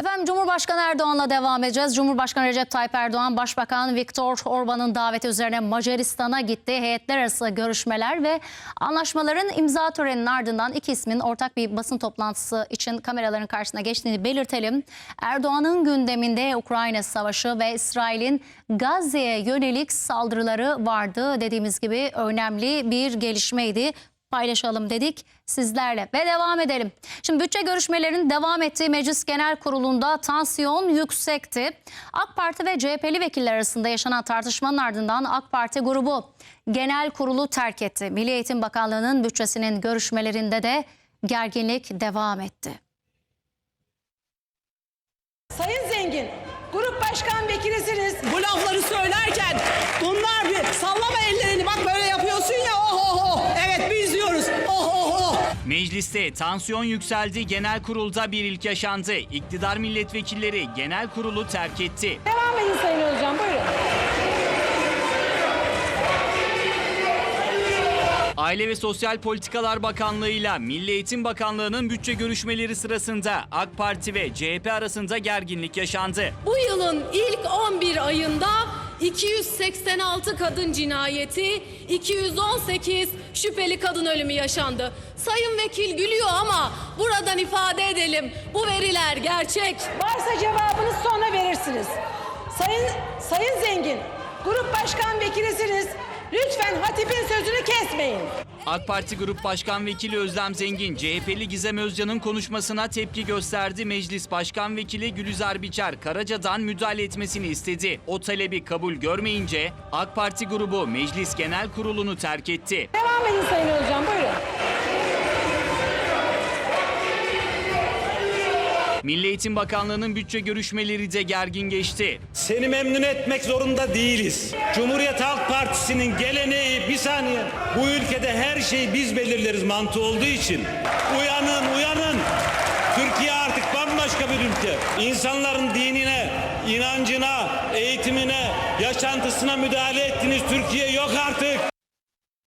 Efendim Cumhurbaşkanı Erdoğan'la devam edeceğiz. Cumhurbaşkanı Recep Tayyip Erdoğan, Başbakan Viktor Orban'ın daveti üzerine Macaristan'a gitti. Heyetler arası görüşmeler ve anlaşmaların imza töreninin ardından iki ismin ortak bir basın toplantısı için kameraların karşısına geçtiğini belirtelim. Erdoğan'ın gündeminde Ukrayna Savaşı ve İsrail'in Gazze'ye yönelik saldırıları vardı. Dediğimiz gibi önemli bir gelişmeydi paylaşalım dedik sizlerle ve devam edelim. Şimdi bütçe görüşmelerinin devam ettiği Meclis Genel Kurulu'nda tansiyon yüksekti. AK Parti ve CHP'li vekiller arasında yaşanan tartışmanın ardından AK Parti grubu genel kurulu terk etti. Milli Eğitim Bakanlığı'nın bütçesinin görüşmelerinde de gerginlik devam etti. Sayın Zengin, grup başkan vekilisiniz. bu Mecliste tansiyon yükseldi, genel kurulda bir ilk yaşandı. İktidar milletvekilleri genel kurulu terk etti. Devam edin Sayın Özcan, buyurun. Aile ve Sosyal Politikalar Bakanlığı ile Milli Eğitim Bakanlığı'nın bütçe görüşmeleri sırasında AK Parti ve CHP arasında gerginlik yaşandı. Bu yılın ilk 11 ayında 286 kadın cinayeti, 218 şüpheli kadın ölümü yaşandı. Sayın Vekil gülüyor ama buradan ifade edelim. Bu veriler gerçek. Varsa cevabınız sonra verirsiniz. Sayın Sayın Zengin, grup başkan vekilisiniz. Lütfen hatipin sözünü kesmeyin. AK Parti Grup Başkan Vekili Özlem Zengin, CHP'li Gizem Özcan'ın konuşmasına tepki gösterdi. Meclis Başkan Vekili Gülizar Biçer, Karaca'dan müdahale etmesini istedi. O talebi kabul görmeyince AK Parti grubu Meclis Genel Kurulu'nu terk etti. Devam edin Sayın Özcan, buyurun. Milli Eğitim Bakanlığı'nın bütçe görüşmeleri de gergin geçti. Seni memnun etmek zorunda değiliz. Cumhuriyet Halk Partisi'nin geleneği bir saniye. Bu ülkede her şeyi biz belirleriz mantığı olduğu için. Uyanın, uyanın. Türkiye artık bambaşka bir ülke. İnsanların dinine, inancına, eğitimine, yaşantısına müdahale ettiniz. Türkiye yok artık.